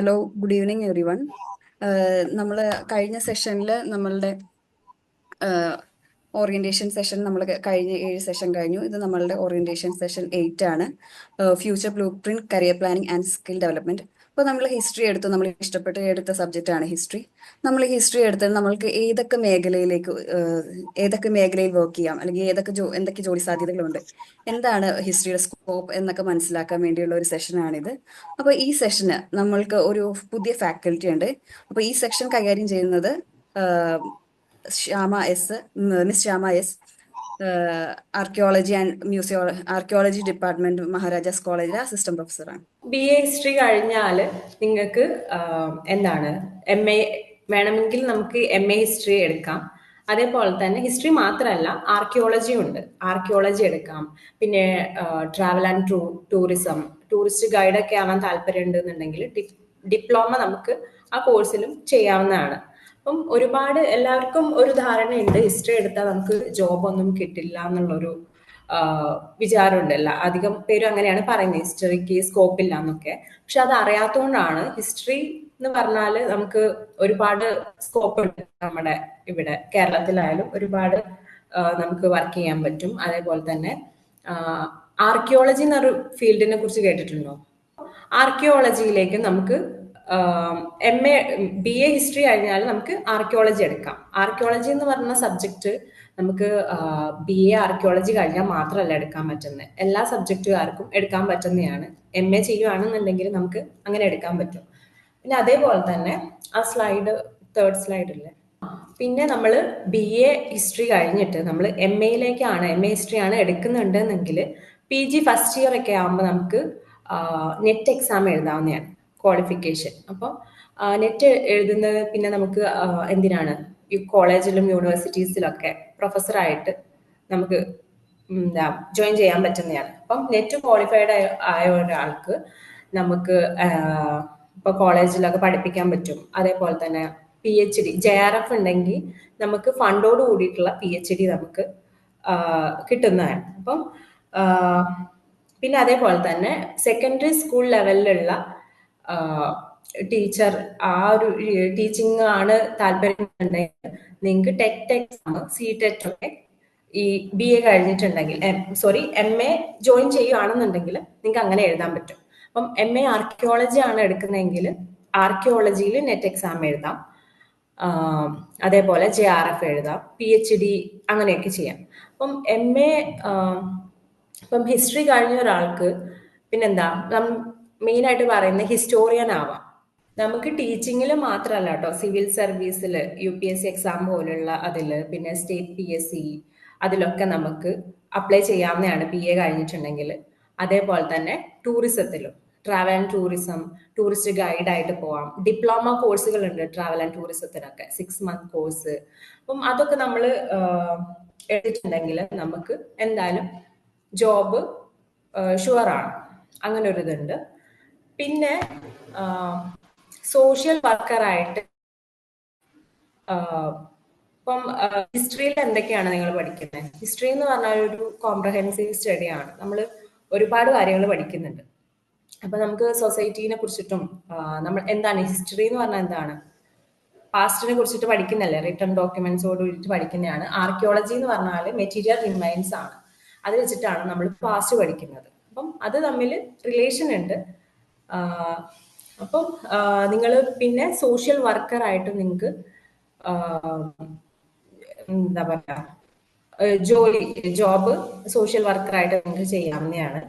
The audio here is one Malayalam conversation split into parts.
Hello good evening everyone നമ്മൾ കഴിഞ്ഞ സെഷനിൽ നമ്മളുടെ ഓറിയന്റേഷൻ സെഷൻ നമ്മൾ കഴിഞ്ഞ ഏഴ് സെഷൻ കഴിഞ്ഞു. ഇത് നമ്മളുടെ ഓറിയന്റേഷൻ സെഷൻ എയ്റ്റ് ആണ്. Future blueprint career planning and skill development അപ്പോൾ നമ്മൾ ഹിസ്റ്ററി എടുത്തു നമ്മൾ ഇഷ്ടപ്പെട്ട് എടുത്ത സബ്ജക്റ്റ് ആണ് ഹിസ്റ്ററി നമ്മൾ ഹിസ്റ്ററി എടുത്ത് നമ്മൾക്ക് ഏതൊക്കെ മേഖലയിലേക്ക് ഏതൊക്കെ മേഖലയിൽ വർക്ക് ചെയ്യാം? അല്ലെങ്കിൽ ഏതൊക്കെ ജോ എന്തൊക്കെ ജോലി സാധ്യതകളുണ്ട്? എന്താണ് ഹിസ്റ്ററിയുടെ സ്കോപ്പ് എന്നൊക്കെ മനസ്സിലാക്കാൻ വേണ്ടിയുള്ള ഒരു സെഷനാണിത് അപ്പോൾ ഈ സെഷന് നമ്മൾക്ക് ഒരു പുതിയ ഫാക്കൽറ്റി ഉണ്ട്. അപ്പോൾ ഈ സെക്ഷൻ കൈകാര്യം ചെയ്യുന്നത് Shyama S miss Shyama S archaeology and museo archaeology department Maharajas കോളേജിലെ അസിസ്റ്റന്റ് പ്രൊഫസറാണ് ബി എ ഹിസ്റ്ററി കഴിഞ്ഞാൽ നിങ്ങൾക്ക് എന്താണ് എം എ വേണമെങ്കിൽ നമുക്ക് എം എ ഹിസ്റ്ററി എടുക്കാം. അതേപോലെ തന്നെ ഹിസ്റ്ററി മാത്രമല്ല ആർക്കിയോളജി ഉണ്ട്. ആർക്കിയോളജി എടുക്കാം. പിന്നെ travel and to tourism tourist ഗൈഡൊക്കെ ആവാൻ താല്പര്യം ഉണ്ടെന്നുണ്ടെങ്കിൽ ഡിപ്ലോമ നമുക്ക് ആ കോഴ്സിലും ചെയ്യാവുന്നതാണ്. അപ്പം ഒരുപാട് എല്ലാവർക്കും ഒരു ധാരണയുണ്ട്. ഹിസ്റ്ററി എടുത്താൽ നമുക്ക് ജോബ് ഒന്നും കിട്ടില്ല എന്നുള്ളൊരു വിചാരമുണ്ടല്ല. അധികം പേരും അങ്ങനെയാണ് പറയുന്നത്. ഹിസ്റ്ററിക്ക് സ്കോപ്പ് ഇല്ല എന്നൊക്കെ. പക്ഷെ അത് അറിയാത്തതുകൊണ്ടാണ് ഹിസ്റ്ററി എന്ന് പറഞ്ഞാൽ നമുക്ക് ഒരുപാട് സ്കോപ്പ് ഉണ്ട്. നമ്മുടെ ഇവിടെ കേരളത്തിലായാലും ഒരുപാട് നമുക്ക് വർക്ക് ചെയ്യാൻ പറ്റും. അതേപോലെ തന്നെ ആർക്കിയോളജി എന്നൊരു ഫീൽഡിനെ കുറിച്ച് കേട്ടിട്ടുണ്ടോ? ആർക്കിയോളജിയിലേക്ക് നമുക്ക് M A B A history കഴിഞ്ഞാൽ നമുക്ക് ആർക്കിയോളജി എടുക്കാം. ആർക്കിയോളജി എന്ന് പറഞ്ഞ സബ്ജക്റ്റ് നമുക്ക് ബി എ ആർക്കിയോളജി കഴിഞ്ഞാൽ മാത്രമല്ല എടുക്കാൻ പറ്റുന്നത്. എല്ലാ സബ്ജക്റ്റുകാർക്കും എടുക്കാൻ പറ്റുന്നതാണ്. എം എ ചെയ്യുകയാണെന്നുണ്ടെങ്കിൽ നമുക്ക് അങ്ങനെ എടുക്കാൻ പറ്റും. പിന്നെ അതേപോലെ തന്നെ ആ സ്ലൈഡ് തേർഡ് സ്ലൈഡ് ഇല്ലേ? പിന്നെ നമ്മൾ ബി എ ഹിസ്റ്ററി കഴിഞ്ഞിട്ട് നമ്മൾ എം എയിലേക്കാണ് എം എ ഹിസ്റ്ററി ആണ് എടുക്കുന്നുണ്ടെന്നെങ്കിൽ പി ജി ഫസ്റ്റ് ഇയർ ഒക്കെ ആകുമ്പോൾ നമുക്ക് നെറ്റ് എക്സാം എഴുതാവുന്നതാണ്. ക്വാളിഫിക്കേഷൻ അപ്പം നെറ്റ് എഴുതുന്നത് പിന്നെ നമുക്ക് എന്തിനാണ്? ഈ കോളേജിലും യൂണിവേഴ്സിറ്റീസിലൊക്കെ പ്രൊഫസറായിട്ട് നമുക്ക് എന്താ ജോയിൻ ചെയ്യാൻ പറ്റുന്നതാണ്. അപ്പം നെറ്റ് ക്വാളിഫൈഡ് ആയ ഒരാൾക്ക് നമുക്ക് ഇപ്പോൾ ഇപ്പൊ കോളേജിലൊക്കെ പഠിപ്പിക്കാൻ പറ്റും. അതേപോലെ തന്നെ P H D J R F ഉണ്ടെങ്കിൽ നമുക്ക് ഫണ്ടോട് കൂടിയിട്ടുള്ള പി എച്ച് ഡി നമുക്ക് കിട്ടുന്നതാണ്. അപ്പം പിന്നെ അതേപോലെ തന്നെ സെക്കൻഡറി സ്കൂൾ ലെവലിലുള്ള ടീച്ചർ ആ ഒരു ടീച്ചിങ് ആണ് താല്പര്യമുണ്ടെങ്കിൽ നിങ്ങൾക്ക് ടെറ്റ് എക്സാം സി ടെറ്റ് ഒക്കെ ഈ ബി എ കഴിഞ്ഞിട്ടുണ്ടെങ്കിൽ സോറി എം എ ജോയിൻ ചെയ്യുകയാണെന്നുണ്ടെങ്കിൽ നിങ്ങൾക്ക് അങ്ങനെ എഴുതാൻ പറ്റും. അപ്പം എം എ ആർക്കിയോളജി ആണ് എടുക്കുന്നതെങ്കിൽ ആർക്കിയോളജിയിൽ നെറ്റ് എക്സാം എഴുതാം. അതേപോലെ ജെ ആർ എഫ് എഴുതാം പി എച്ച് ഡി അങ്ങനെയൊക്കെ ചെയ്യാം. അപ്പം എം എ ഇപ്പം ഹിസ്റ്ററി കഴിഞ്ഞ ഒരാൾക്ക് പിന്നെന്താ മെയിൻ ആയിട്ട് പറയുന്നത് ഹിസ്റ്റോറിയൻ ആവാം. നമുക്ക് ടീച്ചിങ്ങിൽ മാത്രമല്ല കേട്ടോ. സിവിൽ സർവീസിൽ U P S C exam പോലുള്ള അതിൽ പിന്നെ സ്റ്റേറ്റ് പി എസ് സി അതിലൊക്കെ നമുക്ക് അപ്ലൈ ചെയ്യാവുന്നതാണ് പി എ കഴിഞ്ഞിട്ടുണ്ടെങ്കിൽ അതേപോലെ തന്നെ ടൂറിസത്തിലും ട്രാവൽ ആൻഡ് ടൂറിസം ടൂറിസ്റ്റ് ഗൈഡായിട്ട് പോവാം. ഡിപ്ലോമ കോഴ്സുകൾ ഉണ്ട് ട്രാവൽ ആൻഡ് ടൂറിസത്തിനൊക്കെ സിക്സ് മന്ത് കോഴ്സ് അപ്പം അതൊക്കെ നമ്മൾ എടുത്തിട്ടുണ്ടെങ്കിൽ നമുക്ക് എന്തായാലും ജോബ് ഷുവറാണ് അങ്ങനെ ഒരു ഇതുണ്ട് പിന്നെ സോഷ്യൽ വർക്കറായിട്ട് ഇപ്പം ഹിസ്റ്ററിയിൽ എന്തൊക്കെയാണ് നിങ്ങൾ പഠിക്കുന്നത് ഹിസ്റ്ററി എന്ന് പറഞ്ഞാൽ ഒരു കോംപ്രഹെൻസീവ് സ്റ്റഡിയാണ് നമ്മൾ ഒരുപാട് കാര്യങ്ങൾ പഠിക്കുന്നുണ്ട്. അപ്പൊ നമുക്ക് സൊസൈറ്റീനെ കുറിച്ചിട്ടും നമ്മൾ എന്താണ്? ഹിസ്റ്ററി എന്ന് പറഞ്ഞാൽ എന്താണ്? പാസ്റ്റിനെ കുറിച്ചിട്ട് പഠിക്കുന്നല്ലേ റിട്ടേൺ ഡോക്യുമെന്റ്സോട് കൂടിയിട്ട് പഠിക്കുന്നതാണ്. ആർക്കിയോളജി എന്ന് പറഞ്ഞാൽ മെറ്റീരിയൽ റിമൈൻസ് ആണ്. അത് വെച്ചിട്ടാണ് നമ്മൾ പാസ്റ്റ് പഠിക്കുന്നത്. അപ്പം അത് തമ്മിൽ റിലേഷൻ ഉണ്ട്. അപ്പം നിങ്ങൾ പിന്നെ സോഷ്യൽ വർക്കർ ആയിട്ട് നിങ്ങൾക്ക് എന്താ പറയുക ജോലി ജോബ് സോഷ്യൽ വർക്കറായിട്ട് നിങ്ങൾക്ക് ചെയ്യാവുന്നതാണ്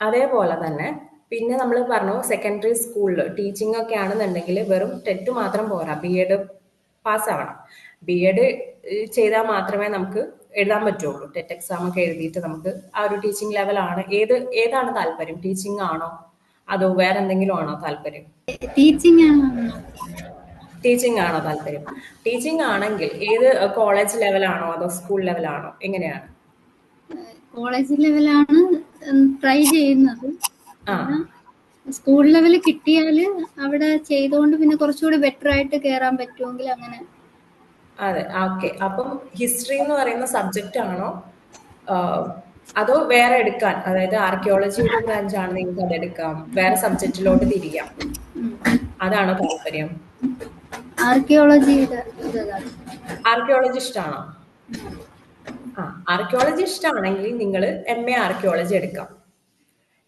അതേപോലെ തന്നെ പിന്നെ നമ്മൾ പറഞ്ഞു സെക്കൻഡറി സ്കൂളിൽ ടീച്ചിങ് ഒക്കെ ആണെന്നുണ്ടെങ്കിൽ വെറും ടെറ്റ് മാത്രം പോരാ ബി എഡ് പാസ്സാവണം ബി എഡ് ചെയ്താൽ മാത്രമേ നമുക്ക് എഴുതാൻ പറ്റുള്ളൂ. ടെറ്റ് എക്സാം ഒക്കെ എഴുതിയിട്ട് നമുക്ക് ആ ഒരു ടീച്ചിങ് ലെവലാണ് ഏത് ഏതാണ് താല്പര്യം? ടീച്ചിങ് ആണോ? അതോ വേറെ എന്തെങ്കിലും ആണോ താല്പര്യം? ടീച്ചിങ് ടീച്ചിങ് ആണോ താല്പര്യം? ടീച്ചിങ് ആണെങ്കിൽ ഏത് കോളേജ് ലെവലാണോ അതോ സ്കൂൾ ലെവലാണോ എങ്ങനെയാണ്? കോളേജ് ലെവലാണ് ട്രൈ ചെയ്യുന്നത്. സ്കൂൾ ലെവൽ കിട്ടിയാൽ അവിടെ ചെയ്തുകൊണ്ട് പിന്നെ കുറച്ചുകൂടി ബെറ്റർ ആയിട്ട് കേറാൻ പറ്റുമെങ്കിൽ അങ്ങനെ. അതെ ഓക്കെ അപ്പം ഹിസ്റ്ററി എന്ന് പറയുന്ന സബ്ജക്റ്റ് ആണോ? അതോ വേറെ എടുക്കാൻ? അതായത് ആർക്കിയോളജിയുടെ ബ്രാഞ്ച് ആണ് നിങ്ങൾക്ക് അത് എടുക്കാം വേറെ സബ്ജക്റ്റിലോട്ട് തിരിയാം. അതാണോ താല്പര്യം? ആർക്കിയോളജിയുടെ ആർക്കിയോളജി ഇഷ്ടമാണോ ആ ആർക്കിയോളജി ഇഷ്ടമാണെങ്കിൽ നിങ്ങൾ എം എ ആർക്കിയോളജി എടുക്കാം.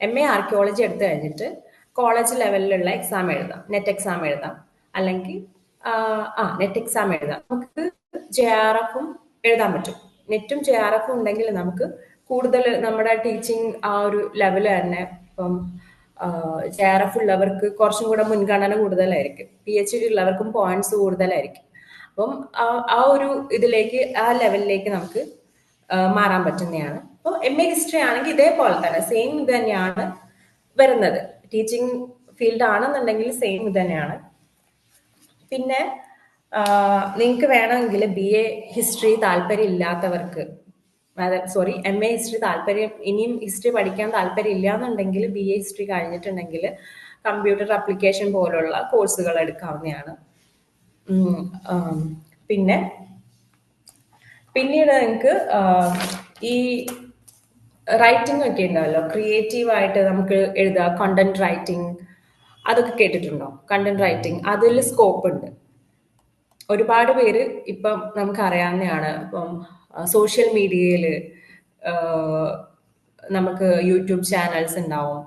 എം എ ആർക്കിയോളജി എടുത്തു കഴിഞ്ഞിട്ട് കോളേജ് ലെവലിലുള്ള എക്സാം എഴുതാം. നെറ്റ് എക്സാം എഴുതാം. അല്ലെങ്കിൽ ആ നെറ്റ് എക്സാം എഴുതാം. നമുക്ക് ജെ ആർ എഫും എഴുതാൻ പറ്റും. നെറ്റും ജെ ആർ എഫും ഉണ്ടെങ്കിൽ നമുക്ക് കൂടുതൽ നമ്മുടെ ടീച്ചിങ് ആ ഒരു ലെവൽ തന്നെ. ഇപ്പം ജെ ആർ ഉള്ളവർക്ക് കുറച്ചും കൂടെ മുൻഗണന കൂടുതലായിരിക്കും. പി എച്ച് ഡി ഉള്ളവർക്കും പോയിന്റ്സ് കൂടുതലായിരിക്കും. അപ്പം ആ- ഒരു ഇതിലേക്ക് ആ ലെവലിലേക്ക് നമുക്ക് മാറാൻ പറ്റുന്നതാണ്. അപ്പോൾ എം എ ഹിസ്റ്ററി ആണെങ്കിൽ ഇതേപോലെ തന്നെ സെയിം ഇത് തന്നെയാണ് വരുന്നത്. ടീച്ചിങ് ഫീൽഡ് ആണെന്നുണ്ടെങ്കിൽ സെയിം ഇത് തന്നെയാണ് പിന്നെ നിങ്ങൾക്ക് വേണമെങ്കിൽ ബി എ ഹിസ്റ്ററി താല്പര്യം ഇല്ലാത്തവർക്ക് അതായത് സോറി എം എ ഹിസ്റ്ററി താല്പര്യം ഇനിയും ഹിസ്റ്ററി പഠിക്കാൻ താല്പര്യം ഇല്ല എന്നുണ്ടെങ്കിൽ ബി എ ഹിസ്റ്ററി കഴിഞ്ഞിട്ടുണ്ടെങ്കിൽ കമ്പ്യൂട്ടർ അപ്ലിക്കേഷൻ പോലുള്ള കോഴ്സുകൾ എടുക്കാവുന്നതാണ്. പിന്നെ പിന്നീട് നിങ്ങൾക്ക് ഈ റൈറ്റിംഗ് ഒക്കെ ഉണ്ടാവല്ലോ ക്രിയേറ്റീവ് ആയിട്ട് നമുക്ക് എഴുതുക കണ്ടന്റ് റൈറ്റിംഗ് അതൊക്കെ കേട്ടിട്ടുണ്ടോ? കണ്ടന്റ് റൈറ്റിംഗ് അതിൽ സ്കോപ്പ് ഉണ്ട്. ഒരുപാട് പേര് ഇപ്പം നമുക്ക് അറിയാവുന്നതാണ് ഇപ്പം സോഷ്യൽ മീഡിയയിൽ നമുക്ക് യൂട്യൂബ് ചാനൽസ് ഉണ്ടാവും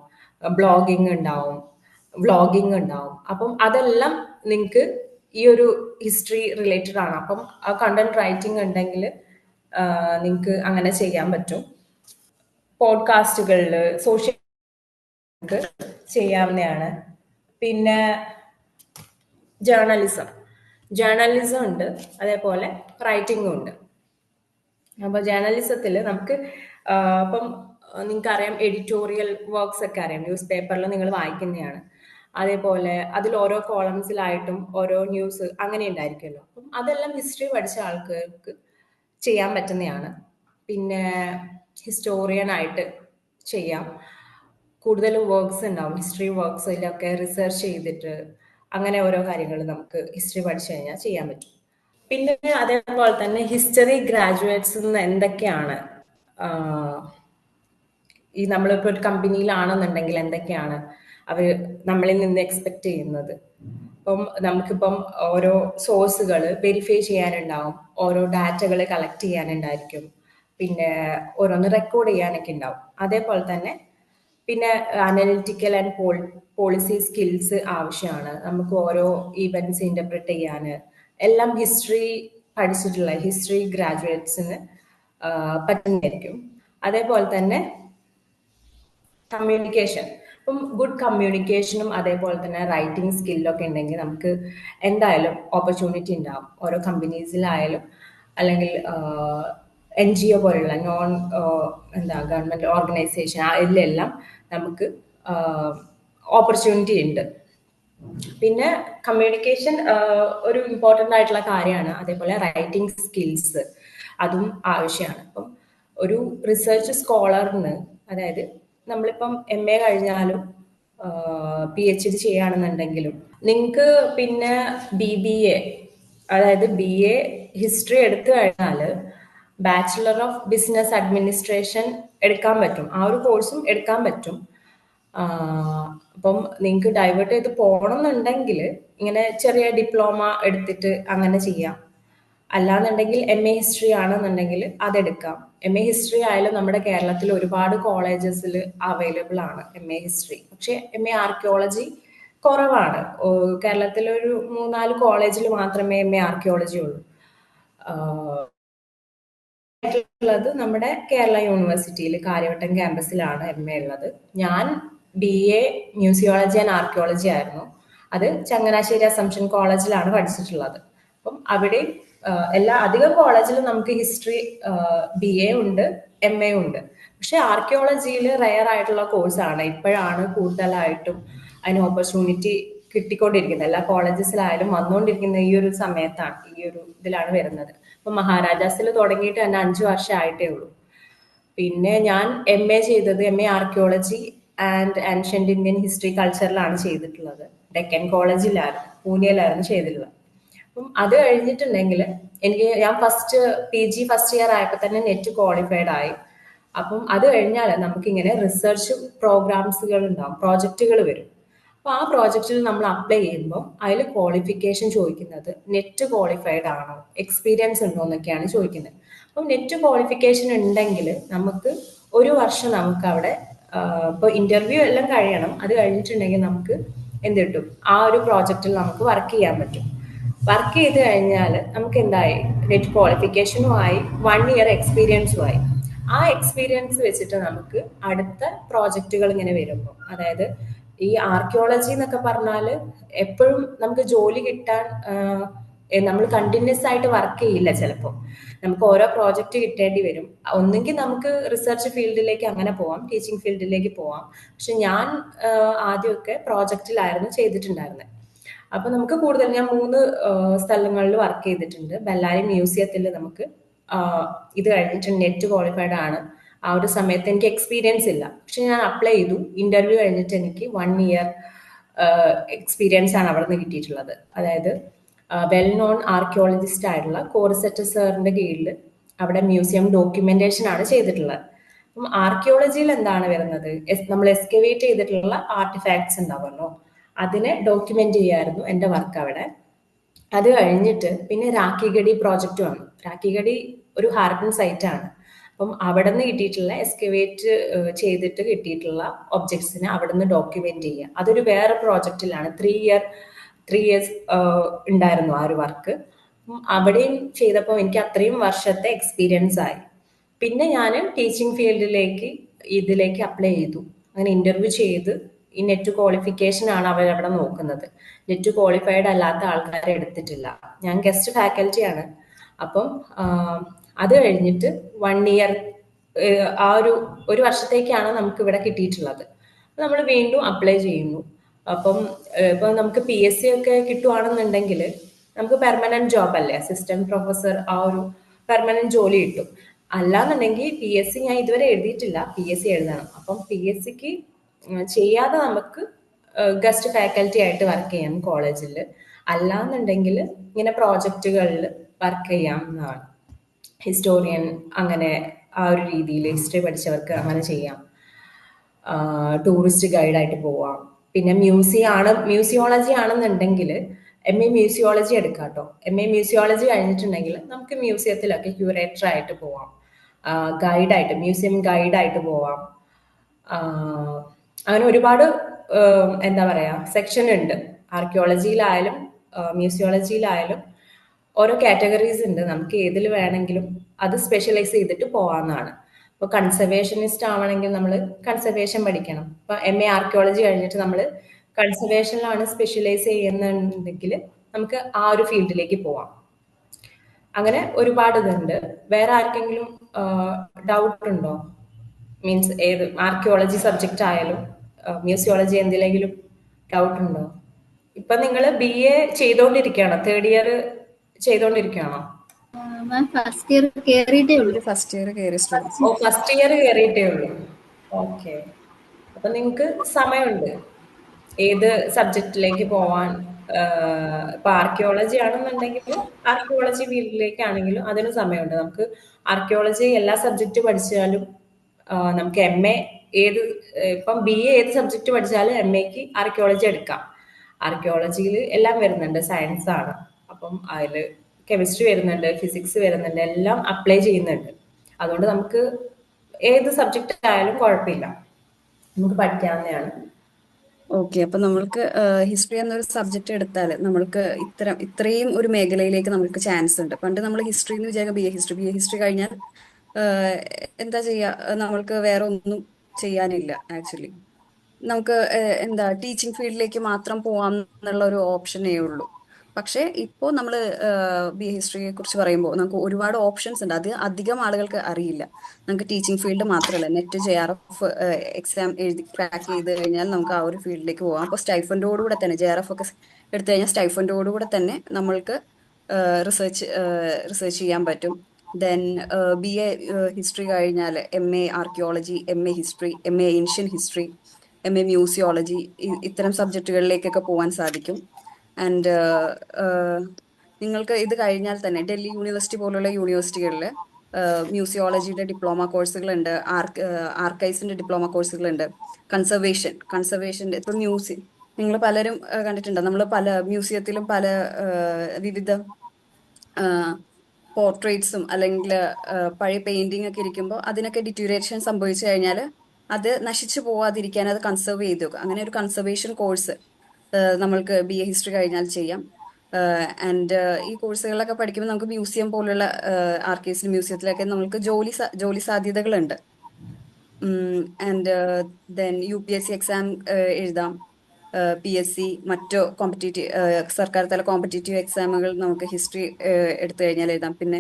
ബ്ലോഗിങ് ഉണ്ടാവും വ്ളോഗിങ് ഉണ്ടാവും അപ്പം അതെല്ലാം നിങ്ങൾക്ക് ഈ ഒരു ഹിസ്റ്ററി റിലേറ്റഡ് ആണ്. അപ്പം ആ കണ്ടന്റ് റൈറ്റിംഗ് ഉണ്ടെങ്കിൽ നിങ്ങൾക്ക് അങ്ങനെ ചെയ്യാൻ പറ്റും. പോഡ്കാസ്റ്റുകളിൽ സോഷ്യൽ ചെയ്യാവുന്നതാണ് പിന്നെ ജേർണലിസം ജേർണലിസം ഉണ്ട് അതേപോലെ റൈറ്റിംഗും ഉണ്ട്. അപ്പോൾ ജേർണലിസത്തിൽ നമുക്ക് ഇപ്പം നിങ്ങൾക്ക് അറിയാം എഡിറ്റോറിയൽ വർക്ക്സ് ഒക്കെ അറിയാം ന്യൂസ് പേപ്പറിൽ നിങ്ങൾ വായിക്കുന്നതാണ്. അതേപോലെ അതിൽ ഓരോ കോളംസിലായിട്ടും ഓരോ ന്യൂസ് അങ്ങനെ ഉണ്ടായിരിക്കുമല്ലോ. അപ്പം അതെല്ലാം ഹിസ്റ്ററി പഠിച്ച ആൾക്കാർക്ക് ചെയ്യാൻ പറ്റുന്നതാണ്. പിന്നെ ഹിസ്റ്റോറിയൻ ആയിട്ട് ചെയ്യാം. കൂടുതൽ വർക്ക്സ് ഉണ്ടാവും. ഹിസ്റ്ററി വർക്ക്സിലൊക്കെ റിസർച്ച് ചെയ്തിട്ട് അങ്ങനെ ഓരോ കാര്യങ്ങൾ നമുക്ക് ഹിസ്റ്ററി പഠിച്ചു കഴിഞ്ഞാൽ ചെയ്യാൻ പറ്റും. പിന്നെ അതേപോലെ തന്നെ ഹിസ്റ്ററി ഗ്രാജുവേറ്റ്സ് എന്തൊക്കെയാണ്? ഈ നമ്മളിപ്പോൾ ഒരു കമ്പനിയിലാണെന്നുണ്ടെങ്കിൽ എന്തൊക്കെയാണ് അവർ നമ്മളിൽ നിന്ന് എക്സ്പെക്ട് ചെയ്യുന്നത്? ഇപ്പം നമുക്കിപ്പം ഓരോ സോഴ്സുകൾ വെരിഫൈ ചെയ്യാനുണ്ടാവും. ഓരോ ഡാറ്റകൾ കളക്ട് ചെയ്യാനുണ്ടായിരിക്കും. പിന്നെ ഓരോന്ന് റെക്കോർഡ് ചെയ്യാനൊക്കെ ഉണ്ടാവും. അതേപോലെ തന്നെ പിന്നെ അനലിറ്റിക്കൽ ആൻഡ് പോളിസി സ്കിൽസ് ആവശ്യമാണ്. നമുക്ക് ഓരോ ഇവന്റ്സ് ഇന്റർപ്രിറ്റ് ചെയ്യാൻ എല്ലാം ഹിസ്റ്ററി പഠിച്ചിട്ടുള്ള ഹിസ്റ്ററി ഗ്രാജുവേറ്റ്സിന് പറ്റുന്നതായിരിക്കും. അതേപോലെ തന്നെ കമ്മ്യൂണിക്കേഷൻ ഇപ്പം ഗുഡ് കമ്മ്യൂണിക്കേഷനും അതേപോലെ തന്നെ റൈറ്റിംഗ് സ്കില്ലൊക്കെ ഉണ്ടെങ്കിൽ നമുക്ക് എന്തായാലും ഓപ്പർച്യൂണിറ്റി ഉണ്ടാവും. ഓരോ കമ്പനീസിലായാലും അല്ലെങ്കിൽ എൻ ജി ഒ പോലുള്ള നോൺ എന്താ ഗവൺമെന്റ് ഓർഗനൈസേഷൻ ഇതിലെല്ലാം നമുക്ക് ഓപ്പർച്യൂണിറ്റി ഉണ്ട്. പിന്നെ കമ്മ്യൂണിക്കേഷൻ ഒരു ഇമ്പോർട്ടന്റ് ആയിട്ടുള്ള കാര്യമാണ്. അതേപോലെ റൈറ്റിംഗ് സ്കിൽസ് അതും ആവശ്യമാണ്. അപ്പം ഒരു റിസർച്ച് സ്കോളറിന് അതായത് നമ്മളിപ്പം എം എ കഴിഞ്ഞാലും പി എച്ച് ഡി ചെയ്യുകയാണെന്നുണ്ടെങ്കിലും നിങ്ങൾക്ക് പിന്നെ ബി ബി എ അതായത് ബി എ ഹിസ്റ്ററി എടുത്തു കഴിഞ്ഞാൽ ബാച്ചിലർ ഓഫ് ബിസിനസ് അഡ്മിനിസ്ട്രേഷൻ എടുക്കാൻ പറ്റും. ആ ഒരു കോഴ്സും എടുക്കാൻ പറ്റും. അപ്പം നിങ്ങൾക്ക് ഡൈവേർട്ട് ചെയ്ത് പോകണം എന്നുണ്ടെങ്കിൽ ഇങ്ങനെ ചെറിയ ഡിപ്ലോമ എടുത്തിട്ട് അങ്ങനെ ചെയ്യാം. അല്ലാന്നുണ്ടെങ്കിൽ എം എ ഹിസ്റ്ററി ആണെന്നുണ്ടെങ്കിൽ അതെടുക്കാം. എം എ ഹിസ്റ്ററി ആയാലും നമ്മുടെ കേരളത്തിൽ ഒരുപാട് കോളേജസിൽ അവൈലബിൾ ആണ് എം എ ഹിസ്റ്ററി പക്ഷേ എം എ ആർക്കിയോളജി കുറവാണ്. കേരളത്തിലൊരു മൂന്നാൽ കോളേജിൽ മാത്രമേ എം എ ആർക്കിയോളജി ഉള്ളൂ. ഉള്ളത് നമ്മുടെ കേരള യൂണിവേഴ്സിറ്റിയിൽ കാര്യവട്ടം ക്യാമ്പസിലാണ് എം എ ഉള്ളത്. ഞാൻ B A museology and archaeology ആയിരുന്നു. അത് ചങ്ങനാശ്ശേരി അസംഷൻ കോളേജിലാണ് പഠിച്ചിട്ടുള്ളത്. അപ്പം അവിടെ എല്ലാ അധികം കോളേജിലും നമുക്ക് ഹിസ്റ്ററി ബി എ ഉണ്ട് എം എ ഉണ്ട്. പക്ഷെ ആർക്കിയോളജിയിൽ റയർ ആയിട്ടുള്ള കോഴ്സാണ് ഇപ്പോഴാണ് കൂടുതലായിട്ടും അതിന് ഓപ്പർച്യൂണിറ്റി കിട്ടിക്കൊണ്ടിരിക്കുന്നത്. എല്ലാ കോളേജസിലായാലും വന്നുകൊണ്ടിരിക്കുന്ന ഈ ഒരു സമയത്താണ് ഈ ഒരു ഇതിലാണ് വരുന്നത്. ഇപ്പൊ മഹാരാജാസിൽ തുടങ്ങിയിട്ട് തന്നെ അഞ്ചു വർഷം ആയിട്ടേ ഉള്ളൂ. പിന്നെ ഞാൻ എം എ ചെയ്തത് M A archaeology and ancient Indian history കൾച്ചറിലാണ് ചെയ്തിട്ടുള്ളത്. ഡെക്കൻ കോളേജിലാണ് പൂനെയിലായിരുന്നു ചെയ്തിട്ടുള്ളത്. അപ്പം അത് കഴിഞ്ഞിട്ടുണ്ടെങ്കിൽ എനിക്ക് ഞാൻ first P G first year ആയപ്പോൾ തന്നെ നെറ്റ് ക്വാളിഫൈഡ് ആയി. അപ്പം അത് കഴിഞ്ഞാൽ നമുക്കിങ്ങനെ റിസർച്ച് പ്രോഗ്രാംസുകൾ ഉണ്ടാവും പ്രോജക്റ്റുകൾ വരും. അപ്പോൾ ആ പ്രോജക്റ്റിൽ നമ്മൾ അപ്ലൈ ചെയ്യുമ്പോൾ അതിൽ ക്വാളിഫിക്കേഷൻ ചോദിക്കുന്നത് നെറ്റ് ക്വാളിഫൈഡ് ആണോ എക്സ്പീരിയൻസ് ഉണ്ടോ എന്നൊക്കെയാണ് ചോദിക്കുന്നത്. അപ്പം നെറ്റ് ക്വാളിഫിക്കേഷൻ ഉണ്ടെങ്കിൽ നമുക്ക് ഒരു വർഷം നമുക്ക് അവിടെ ഇപ്പോൾ ഇന്റർവ്യൂ എല്ലാം കഴിയണം. അത് കഴിഞ്ഞിട്ടുണ്ടെങ്കിൽ നമുക്ക് എന്ത് കിട്ടും? ആ ഒരു പ്രോജക്റ്റിൽ നമുക്ക് വർക്ക് ചെയ്യാൻ പറ്റും. വർക്ക് ചെയ്ത് കഴിഞ്ഞാൽ നമുക്ക് എന്തായി? നെറ്റ് ക്വാളിഫിക്കേഷനും ആയി വൺ ഇയർ എക്സ്പീരിയൻസും ആയി. ആ എക്സ്പീരിയൻസ് വെച്ചിട്ട് നമുക്ക് അടുത്ത പ്രോജക്റ്റുകൾ ഇങ്ങനെ വരുമ്പോൾ അതായത് ഈ ആർക്കിയോളജി എന്നൊക്കെ പറഞ്ഞാൽ എപ്പോഴും നമുക്ക് ജോലി കിട്ടാൻ നമ്മൾ കണ്ടിന്യൂസ് ആയിട്ട് വർക്ക് ചെയ്യില്ല ചിലപ്പോൾ നമുക്ക് ഓരോ പ്രോജക്റ്റ് കിട്ടേണ്ടി വരും. ഒന്നെങ്കിൽ നമുക്ക് റിസർച്ച് ഫീൽഡിലേക്ക് അങ്ങനെ പോവാം ടീച്ചിങ് ഫീൽഡിലേക്ക് പോവാം. പക്ഷെ ഞാൻ ആദ്യമൊക്കെ പ്രോജക്റ്റിലായിരുന്നു ചെയ്തിട്ടുണ്ടായിരുന്നത് അപ്പൊ നമുക്ക് കൂടുതൽ ഞാൻ മൂന്ന് സ്ഥലങ്ങളിൽ വർക്ക് ചെയ്തിട്ടുണ്ട്. ബെല്ലാരി മ്യൂസിയത്തിൽ നമുക്ക് ഇത് കഴിഞ്ഞിട്ട് നെറ്റ് ക്വാളിഫൈഡ് ആണ്. ആ ഒരു സമയത്ത് എനിക്ക് എക്സ്പീരിയൻസ് ഇല്ല. പക്ഷെ ഞാൻ അപ്ലൈ ചെയ്തു. ഇന്റർവ്യൂ കഴിഞ്ഞിട്ട് എനിക്ക് വൺ ഇയർ എക്സ്പീരിയൻസ് ആണ് അവിടെ നിന്ന് കിട്ടിയിട്ടുള്ളത്. അതായത് വെൽ നോൺ ആർക്കിയോളജിസ്റ്റ് ആയിട്ടുള്ള കോറിസെറ്റ് സാറിന്റെ കീഴിൽ അവിടെ മ്യൂസിയം ഡോക്യുമെന്റേഷൻ ആണ് ചെയ്തിട്ടുള്ളത്. അപ്പം ആർക്കിയോളജിയിൽ എന്താണ് വരുന്നത്? നമ്മൾ എസ്കവേറ്റ് ചെയ്തിട്ടുള്ള ആർട്ടിഫാക്ട്സ് ഉണ്ടാവുമല്ലോ. അതിനെ ഡോക്യുമെന്റ് ചെയ്യായിരുന്നു എന്റെ വർക്ക് അവിടെ. അത് കഴിഞ്ഞിട്ട് പിന്നെ രാഖിഗഡി പ്രോജക്റ്റ് വന്നു. രാഖിഗഡി ഒരു ഹാർബൺ സൈറ്റ് ആണ്. അപ്പം അവിടെ നിന്ന് കിട്ടിയിട്ടുള്ള എസ്കവേറ്റ് ചെയ്തിട്ട് കിട്ടിയിട്ടുള്ള ഒബ്ജക്ട്സിനെ അവിടെ നിന്ന് ഡോക്യുമെന്റ് ചെയ്യുക. അതൊരു വേറെ പ്രോജക്റ്റിലാണ് ത്രീ ഇയർ ത്രീ ഇയേഴ്സ് ഉണ്ടായിരുന്നു ആ ഒരു വർക്ക് അവിടെയും ചെയ്തപ്പോൾ എനിക്ക് അത്രയും വർഷത്തെ എക്സ്പീരിയൻസ് ആയി. പിന്നെ ഞാൻ ടീച്ചിങ് ഫീൽഡിലേക്ക് ഇതിലേക്ക് അപ്ലൈ ചെയ്തു. അങ്ങനെ ഇന്റർവ്യൂ ചെയ്ത് ഈ നെറ്റ് ക്വാളിഫിക്കേഷൻ ആണ് അവർ അവിടെ നോക്കുന്നത്. നെറ്റ് ക്വാളിഫൈഡ് അല്ലാത്ത ആൾക്കാരെ എടുത്തിട്ടില്ല. ഞാൻ ഗസ്റ്റ് ഫാക്കൽറ്റിയാണ് അപ്പം അത് കഴിഞ്ഞിട്ട് വൺ ഇയർ ആ ഒരു ഒരു വർഷത്തേക്കാണ് നമുക്ക് ഇവിടെ കിട്ടിയിട്ടുള്ളത് നമ്മൾ വീണ്ടും അപ്ലൈ ചെയ്യുന്നു. അപ്പം ഇപ്പൊ നമുക്ക് പി എസ് സി ഒക്കെ കിട്ടുവാണെന്നുണ്ടെങ്കിൽ നമുക്ക് പെർമനന്റ് ജോബ് അല്ലേ? അസിസ്റ്റന്റ് പ്രൊഫസർ ആ ഒരു പെർമനന്റ് ജോലി കിട്ടും. അല്ലാന്നുണ്ടെങ്കിൽ പി എസ് സി ഞാൻ ഇതുവരെ എഴുതിയിട്ടില്ല. പി എസ് സി എഴുതണം. അപ്പം പി എസ് സിക്ക് ചെയ്യാതെ നമുക്ക് ഗസ്റ്റ് ഫാക്കൽറ്റി ആയിട്ട് വർക്ക് ചെയ്യാം കോളേജിൽ അല്ലാന്നുണ്ടെങ്കിൽ ഇങ്ങനെ പ്രോജക്റ്റുകളിൽ വർക്ക് ചെയ്യാം എന്നാണ്. ഹിസ്റ്റോറിയൻ അങ്ങനെ ആ ഒരു രീതിയിൽ ഹിസ്റ്ററി പഠിച്ചവർക്ക് അങ്ങനെ ചെയ്യാം. ടൂറിസ്റ്റ് ഗൈഡായിട്ട് പോവാം. പിന്നെ മ്യൂസിയം ആണ് മ്യൂസിയോളജി ആണെന്നുണ്ടെങ്കിൽ എം എ മ്യൂസിയോളജി എടുക്കാം കേട്ടോ എം എ മ്യൂസിയോളജി കഴിഞ്ഞിട്ടുണ്ടെങ്കിൽ നമുക്ക് മ്യൂസിയത്തിലൊക്കെ ക്യൂറേറ്റർ ആയിട്ട് പോവാം. ഗൈഡായിട്ട് മ്യൂസിയം ഗൈഡായിട്ട് പോവാം. അങ്ങനെ ഒരുപാട് എന്താ പറയാ സെക്ഷൻ ഉണ്ട്. ആർക്കിയോളജിയിലായാലും മ്യൂസിയോളജിയിലായാലും ഓരോ കാറ്റഗറീസ് ഉണ്ട്. നമുക്ക് ഏതിൽ വേണമെങ്കിലും അത് സ്പെഷ്യലൈസ് ചെയ്തിട്ട് പോവാന്നാണ്. ഇപ്പൊ കൺസർവേഷനിസ്റ്റ് ആവണമെങ്കിൽ നമ്മൾ കൺസർവേഷൻ പഠിക്കണം. ഇപ്പൊ എം എ ആർക്കിയോളജി കഴിഞ്ഞിട്ട് നമ്മൾ കൺസർവേഷനിലാണ് സ്പെഷ്യലൈസ് ചെയ്യുന്നുണ്ടെങ്കിൽ നമുക്ക് ആ ഒരു ഫീൽഡിലേക്ക് പോവാം. അങ്ങനെ ഒരുപാട് ഇതുണ്ട്. വേറെ ആർക്കെങ്കിലും ഡൗട്ട് ഉണ്ടോ? മീൻസ് ഏത് ആർക്കിയോളജി സബ്ജക്റ്റ് ആയാലും മ്യൂസിയോളജി എന്തിലെങ്കിലും ഡൗട്ട് ഉണ്ടോ? ഇപ്പൊ നിങ്ങൾ ബി എ ചെയ്തോണ്ടിരിക്കുകയാണോ? തേർഡ് ഇയർ ചെയ്തോണ്ടിരിക്കുകയാണോ? ഫസ്റ്റ് ഇയർ കയറിയിട്ടേ ഉള്ളൂ. ഫസ്റ്റ് ഇയർ കയറിയ സ്റ്റുഡൻസ് ഓ ഫസ്റ്റ് ഇയർ കയറിയിട്ടേ ഉള്ളൂ. ഓക്കെ അപ്പൊ നിങ്ങൾക്ക് സമയമുണ്ട്. ഏത് സബ്ജക്റ്റിലേക്ക് പോവാൻ ഇപ്പൊ ആർക്കിയോളജി ആണെന്നുണ്ടെങ്കിൽ ആർക്കിയോളജി ഫീൽഡിലേക്കാണെങ്കിലും അതിന് സമയമുണ്ട്. നമുക്ക് ആർക്കിയോളജി എല്ലാ സബ്ജക്റ്റ് പഠിച്ചാലും നമുക്ക് എം എ ഏത് ഇപ്പം ബി എ ഏത് സബ്ജക്റ്റ് പഠിച്ചാലും എം എക്ക് ആർക്കിയോളജി എടുക്കാം. ആർക്കിയോളജിയിൽ എല്ലാം വരുന്നുണ്ട്. സയൻസ് ആണ്. അപ്പം അതിൽ കെമിസ്ട്രി വരുന്നുണ്ട് ഫിസിക്സ് വരുന്നുണ്ട് എല്ലാം അപ്ലൈ ചെയ്യുന്നുണ്ട്. അതുകൊണ്ട് നമുക്ക് ഏത് സബ്ജക്റ്റ് ആയാലും കുഴപ്പമില്ല. നമുക്ക് പഠിക്കാവുന്നതാണ്. ഓക്കെ അപ്പൊ നമ്മൾക്ക് ഹിസ്റ്ററി എന്നൊരു സബ്ജക്ട് എടുത്താൽ നമ്മൾക്ക് ഇത്തരം ഇത്രയും ഒരു മേഖലയിലേക്ക് നമുക്ക് ചാൻസ് ഉണ്ട്. പണ്ട് നമ്മൾ ഹിസ്റ്ററി എന്ന് വിചാരിക്കുക B A history B A history കഴിഞ്ഞാൽ എന്താ ചെയ്യുക നമ്മൾക്ക് വേറെ ഒന്നും ചെയ്യാനില്ല ആക്ച്വലി നമുക്ക് എന്താ ടീച്ചിങ് ഫീൽഡിലേക്ക് മാത്രം പോവാം എന്നുള്ള ഒരു ഓപ്ഷനേ ഉള്ളൂ. പക്ഷേ ഇപ്പോൾ നമ്മൾ ബി ഹിസ്റ്ററിയെ കുറിച്ച് പറയുമ്പോൾ നമുക്ക് ഒരുപാട് ഓപ്ഷൻസ് ഉണ്ട്. അത് അധികം ആളുകൾക്ക് അറിയില്ല. നമുക്ക് ടീച്ചിങ് ഫീൽഡ് മാത്രമല്ല. NET J R F exam എഴുതി ക്രാക്ക് ചെയ്ത് കഴിഞ്ഞാൽ നമുക്ക് ആ ഒരു ഫീൽഡിലേക്ക് പോകാം. അപ്പോൾ സ്റ്റൈഫൻഡോടുകൂടെ തന്നെ ജെ ആർ എഫ് ഒക്കെ എടുത്തു കഴിഞ്ഞാൽ സ്റ്റൈഫൻഡോടുകൂടെ തന്നെ നമ്മൾക്ക് റിസർച്ച് റിസർച്ച് ചെയ്യാൻ പറ്റും. ദെൻ ബി എ ഹിസ്റ്ററി കഴിഞ്ഞാൽ M A archaeology M A history M A ancient history M A museology ഇത്തരം സബ്ജക്റ്റുകളിലേക്കൊക്കെ പോകാൻ സാധിക്കും. ആൻഡ് നിങ്ങൾക്ക് ഇത് കഴിഞ്ഞാൽ തന്നെ ഡൽഹി യൂണിവേഴ്സിറ്റി പോലുള്ള യൂണിവേഴ്സിറ്റികളിൽ മ്യൂസിയോളജിയുടെ ഡിപ്ലോമ കോഴ്സുകളുണ്ട് ആർക്ക് ആർക്കൈവ്സിന്റെ ഡിപ്ലോമ കോഴ്സുകളുണ്ട് കൺസർവേഷൻ കൺസർവേഷന്റെ ഇപ്പം മ്യൂസിയം നിങ്ങൾ പലരും കണ്ടിട്ടുണ്ട് കണ്ടിട്ടുണ്ടോ? നമ്മൾ പല മ്യൂസിയത്തിലും പല വിവിധ പോർട്രേറ്റ്സും അല്ലെങ്കിൽ പഴയ പെയിന്റിംഗ് ഒക്കെ ഇരിക്കുമ്പോൾ അതിനൊക്കെ ഡിറ്റുറേഷൻ സംഭവിച്ചു കഴിഞ്ഞാൽ അത് നശിച്ചു പോവാതിരിക്കാൻ അത് കൺസർവ് ചെയ്തു അങ്ങനെ ഒരു കൺസർവേഷൻ കോഴ്സ് നമ്മൾക്ക് ബി എ ഹിസ്റ്ററി കഴിഞ്ഞാൽ ചെയ്യാം. ആൻഡ് ഈ കോഴ്സുകളിലൊക്കെ പഠിക്കുമ്പോൾ നമുക്ക് മ്യൂസിയം പോലുള്ള ആർക്കൈവ്സിൽ മ്യൂസിയത്തിലൊക്കെ നമുക്ക് ജോലി ജോലി സാധ്യതകളുണ്ട്. And then U P S C exam എഴുതാം. പി എസ് സി മറ്റു കോമ്പറ്റേറ്റീവ് സർക്കാർ തല കോമ്പറ്റേറ്റീവ് എക്സാമുകൾ നമുക്ക് ഹിസ്റ്ററി എടുത്തു കഴിഞ്ഞാൽ എഴുതാം. പിന്നെ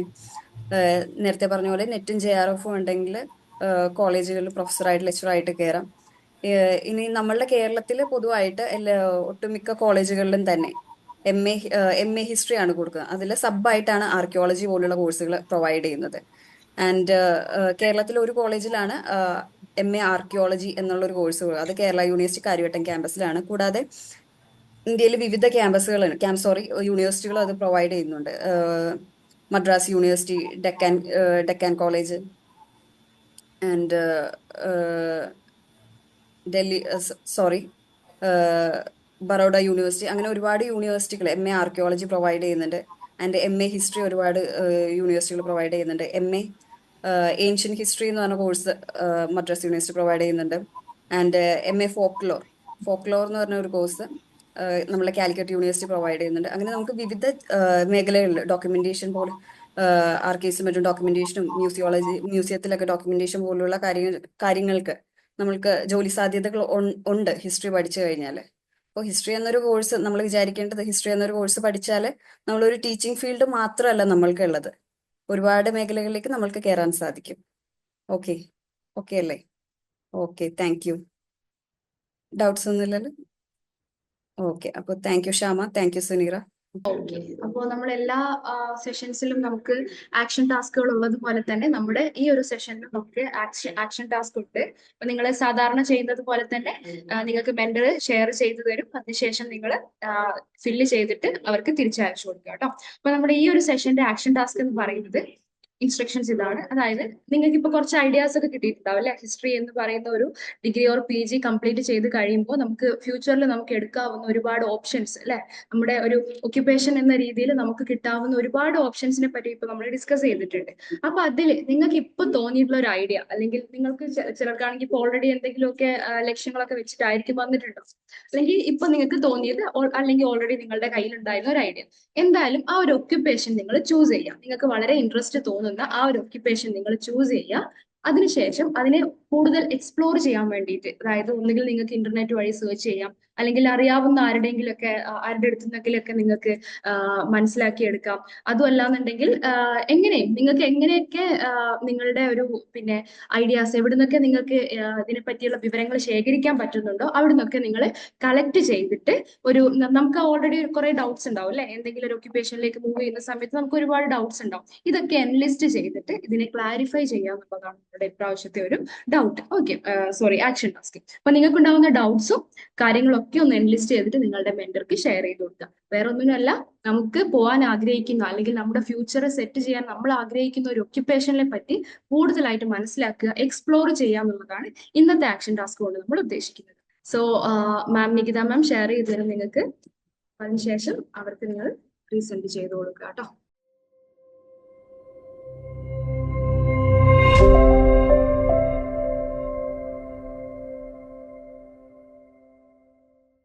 നേരത്തെ പറഞ്ഞ പോലെ നെറ്റും ജെ ആർ എഫും ഉണ്ടെങ്കിൽ കോളേജുകളിൽ പ്രൊഫസറായിട്ട് ലെക്ചറായിട്ട് കയറാം ഇനി നമ്മളുടെ കേരളത്തിൽ പൊതുവായിട്ട് എല്ലാ ഒട്ടുമിക്ക കോളേജുകളിലും തന്നെ M A M A history ആണ് കൊടുക്കുന്നത് അതിൽ സബായിട്ടാണ് ആർക്കിയോളജി പോലുള്ള കോഴ്സുകൾ പ്രൊവൈഡ് ചെയ്യുന്നത്. ആൻഡ് കേരളത്തിലെ ഒരു കോളേജിലാണ് എം എ ആർക്കിയോളജി എന്നുള്ള ഒരു കോഴ്സ് അത് കേരള യൂണിവേഴ്സിറ്റി കാര്യവട്ടം ക്യാമ്പസിലാണ് കൂടാതെ ഇന്ത്യയിലെ വിവിധ ക്യാമ്പസുകൾ ക്യാമ്പ് സോറി യൂണിവേഴ്സിറ്റികൾ അത് പ്രൊവൈഡ് ചെയ്യുന്നുണ്ട്. Madras university Deccan Deccan college and Delhi sorry Baroda university അങ്ങനെ ഒരുപാട് യൂണിവേഴ്സിറ്റികൾ എം എ ആർക്കിയോളജി പ്രൊവൈഡ് ചെയ്യുന്നുണ്ട്. ആൻഡ് എം എ ഹിസ്റ്ററി ഒരുപാട് യൂണിവേഴ്സിറ്റികൾ പ്രൊവൈഡ് ചെയ്യുന്നുണ്ട്. എം എ ഏൻഷ്യൻ ഹിസ്റ്ററി എന്ന് പറഞ്ഞ കോഴ്സ് മദ്രാസ് യൂണിവേഴ്സിറ്റി പ്രൊവൈഡ് ചെയ്യുന്നുണ്ട്. And M A folklore folklore എന്ന് പറഞ്ഞ ഒരു കോഴ്സ് നമ്മളെ കാലിക്കറ്റ് യൂണിവേഴ്സിറ്റി പ്രൊവൈഡ് ചെയ്യുന്നുണ്ട്. അങ്ങനെ നമുക്ക് വിവിധ മേഖലകളിൽ ഡോക്യുമെന്റേഷൻ പോലെ ആർക്കൈവ്സും മറ്റും ഡോക്യുമെന്റേഷനും മ്യൂസിയോളജി മ്യൂസിയത്തിലൊക്കെ ഡോക്യുമെന്റേഷൻ പോലുള്ള കാര്യങ്ങൾ കാര്യങ്ങൾക്ക് നമ്മൾക്ക് ജോലി സാധ്യതകൾ ഉണ്ട് ഹിസ്റ്ററി പഠിച്ചു കഴിഞ്ഞാൽ അപ്പോൾ ഹിസ്റ്ററി എന്നൊരു കോഴ്സ് നമ്മൾ വിചാരിക്കേണ്ടത് ഹിസ്റ്ററി എന്നൊരു കോഴ്സ് പഠിച്ചാൽ നമ്മളൊരു ടീച്ചിങ് ഫീൽഡ് മാത്രമല്ല നമ്മൾക്കുള്ളത്. ഒരുപാട് മേഖലകളിലേക്ക് നമ്മൾക്ക് കയറാൻ സാധിക്കും. ഓക്കെ. ഓക്കെ അല്ലേ? ഓക്കെ. Thank you. ഡൗട്ട്സ് ഒന്നുമില്ലല്ലോ? ഓക്കെ. അപ്പോൾ thank you Shyama thank you Suneera. Okay. അപ്പോൾ നമ്മൾ എല്ലാ സെഷൻസിലും നമുക്ക് ആക്ഷൻ ടാസ്കുകൾ ഉള്ളതുപോലെ തന്നെ നമ്മുടെ ഈ ഒരു സെഷനിലും നമുക്ക് ആക്ഷൻ ആക്ഷൻ ടാസ്ക് ഉണ്ട്. അപ്പൊ നിങ്ങൾ സാധാരണ ചെയ്യുന്നത് പോലെ തന്നെ നിങ്ങൾക്ക് മെന്റർ ഷെയർ ചെയ്തു തരും. അതിനുശേഷം നിങ്ങൾ ഫില്ല് ചെയ്തിട്ട് അവർക്ക് തിരിച്ചയച്ചു കൊടുക്കുക കേട്ടോ. അപ്പൊ നമ്മുടെ ഈ ഒരു സെഷന്റെ ആക്ഷൻ ടാസ്ക് എന്ന് പറയുന്നത് ഇൻസ്ട്രക്ഷൻസ് ഇതാണ്. അതായത് നിങ്ങൾക്ക് ഇപ്പൊ കുറച്ച് ഐഡിയാസ് ഒക്കെ കിട്ടിയിട്ടുണ്ടാവും അല്ലെ? ഹിസ്റ്ററി എന്ന് പറയുന്ന ഒരു degree or P G complete ചെയ്ത് കഴിയുമ്പോൾ നമുക്ക് ഫ്യൂച്ചറിൽ നമുക്ക് എടുക്കാവുന്ന ഒരുപാട് ഓപ്ഷൻസ് അല്ലെ? നമ്മുടെ ഒരു ഒക്യുപ്പേഷൻ എന്ന രീതിയിൽ നമുക്ക് കിട്ടാവുന്ന ഒരുപാട് ഓപ്ഷൻസിനെ പറ്റി ഇപ്പൊ നമ്മൾ ഡിസ്കസ് ചെയ്തിട്ടുണ്ട്. അപ്പൊ അതിൽ നിങ്ങൾക്ക് ഇപ്പൊ തോന്നിയിട്ടുള്ള ഒരു ഐഡിയ അല്ലെങ്കിൽ നിങ്ങൾക്ക് ചിലർക്കാണെങ്കിൽ ഇപ്പൊ ഓൾറെഡി എന്തെങ്കിലുമൊക്കെ ലക്ഷ്യങ്ങളൊക്കെ വെച്ചിട്ടായിരിക്കും വന്നിട്ടുണ്ടോ? അല്ലെങ്കിൽ ഇപ്പൊ നിങ്ങൾക്ക് തോന്നിയത് അല്ലെങ്കിൽ ഓൾറെഡി നിങ്ങളുടെ കയ്യിൽ ഉണ്ടായിരുന്ന ഒരു ഐഡിയ എന്തായാലും ആ ഒരു ഒക്യുപ്പേഷൻ നിങ്ങൾ ചൂസ് ചെയ്യാം. നിങ്ങൾക്ക് വളരെ ഇൻട്രസ്റ്റ് തോന്നുന്ന. ആ ഒരു ഒക്യുപ്പേഷൻ നിങ്ങൾ ചൂസ് ചെയ്യുക. അതിനുശേഷം അതിനെ കൂടുതൽ എക്സ്പ്ലോർ ചെയ്യാൻ വേണ്ടിയിട്ട്. അതായത് ഒന്നുകിൽ നിങ്ങൾക്ക് ഇന്റർനെറ്റ് വഴി സെർച്ച് ചെയ്യാം. അല്ലെങ്കിൽ അറിയാവുന്ന ആരുടെയെങ്കിലൊക്കെ ആ, ആരുടെ അടുത്തു നിങ്ങൾക്ക് മനസ്സിലാക്കിയെടുക്കാം. അതുമല്ല എന്നുണ്ടെങ്കിൽ എങ്ങനെ നിങ്ങൾക്ക് എങ്ങനെയൊക്കെ നിങ്ങളുടെ ഒരു പിന്നെ ഐഡിയാസ് എവിടെ നിന്നൊക്കെ നിങ്ങൾക്ക് ഇതിനെ പറ്റിയുള്ള വിവരങ്ങൾ ശേഖരിക്കാൻ പറ്റുന്നുണ്ടോ അവിടെ നിന്നൊക്കെ നിങ്ങൾ കളക്ട് ചെയ്തിട്ട് ഒരു നമുക്ക് ഓൾറെഡി കുറെ ഡൗട്ട്സ് ഉണ്ടാവും അല്ലെ? എന്തെങ്കിലും ഒരു ഒക്യുപേഷനിലേക്ക് മൂവ് ചെയ്യുന്ന സമയത്ത് നമുക്ക് ഒരുപാട് ഡൗട്ട്സ് ഉണ്ടാവും. ഇതൊക്കെ എൻലിസ്റ്റ് ചെയ്തിട്ട് ഇതിനെ ക്ലാരിഫൈ ചെയ്യാന്നുള്ളതാണ് നമ്മുടെ ഇപ്രാവശ്യത്തെ ഒരു doubt okay sorry action task അപ്പൊ നിങ്ങൾക്ക് ഉണ്ടാവുന്ന ഡൗട്ട്സും കാര്യങ്ങളൊക്കെ ഒന്ന് എൻലിസ്റ്റ് ചെയ്തിട്ട് നിങ്ങളുടെ മെന്റർക്ക് ഷെയർ ചെയ്ത് കൊടുക്കുക. വേറെ ഒന്നിനല്ല നമുക്ക് പോകാൻ ആഗ്രഹിക്കുന്ന അല്ലെങ്കിൽ നമ്മുടെ ഫ്യൂച്ചർ സെറ്റ് ചെയ്യാൻ നമ്മൾ ആഗ്രഹിക്കുന്ന ഒരു ഒക്യുപ്പേഷനെ പറ്റി കൂടുതലായിട്ട് മനസ്സിലാക്കുക എക്സ്പ്ലോർ ചെയ്യുക എന്നുള്ളതാണ് ഇന്നത്തെ ആക്ഷൻ ടാസ്ക് കൊണ്ട് നമ്മൾ ഉദ്ദേശിക്കുന്നത്. So ma'am Nikita ma'am share ചെയ്ത് തരും നിങ്ങൾക്ക് അതിനുശേഷം അവർക്ക് നിങ്ങൾ പ്രീസെന്റ് ചെയ്ത് കൊടുക്കുക കേട്ടോ.